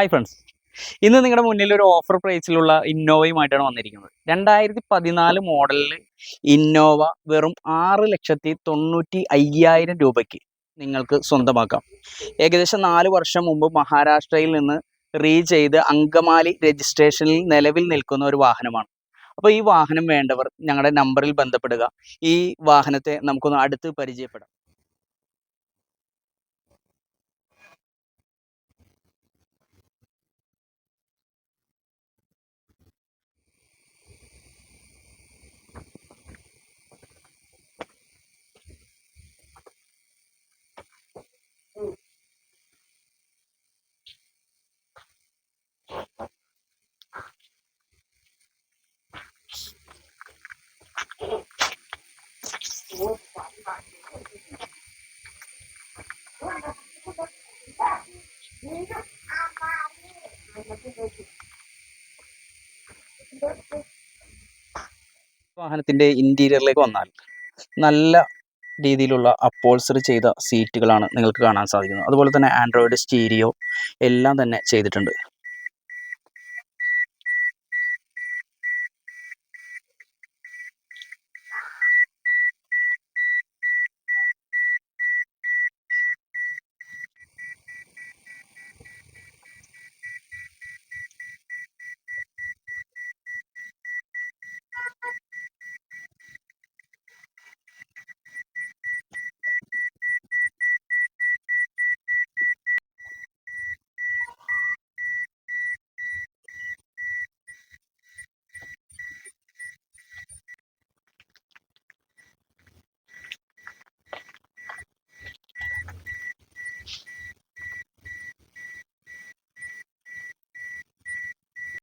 Hi friends ഇന്ന് നിങ്ങളുടെ മുന്നിൽ ഒരു ഓഫർ പ്രൈസിലുള്ള ഇന്നോവയുമായിട്ടാണ് വന്നിരിക്കുന്നത്. രണ്ടായിരത്തി പതിനാല് മോഡലിൽ ഇന്നോവ വെറും ആറ് ലക്ഷത്തി തൊണ്ണൂറ്റി അയ്യായിരം രൂപയ്ക്ക് നിങ്ങൾക്ക് സ്വന്തമാക്കാം. ഏകദേശം നാല് വർഷം മുമ്പ് മഹാരാഷ്ട്രയിൽ നിന്ന് റീ ചെയ്ത് അങ്കമാലി രജിസ്ട്രേഷനിൽ നിലവിൽ നിൽക്കുന്ന ഒരു വാഹനമാണ്. അപ്പോൾ ഈ വാഹനം വേണ്ടവർ ഞങ്ങളുടെ നമ്പറിൽ ബന്ധപ്പെടുക. ഈ വാഹനത്തെ നമുക്കൊന്ന് അടുത്ത് പരിചയപ്പെടാം. വാഹനത്തിന്റെ ഇന്റീരിയറിലേക്ക് വന്നാൽ നല്ല രീതിയിലുള്ള അപ്പോൾസറി ചെയ്ത സീറ്റുകളാണ് നിങ്ങൾക്ക് കാണാൻ സാധിക്കുന്നത്. അതുപോലെ തന്നെ ആൻഡ്രോയിഡ് സ്റ്റീരിയോ എല്ലാം തന്നെ ചെയ്തിട്ടുണ്ട്.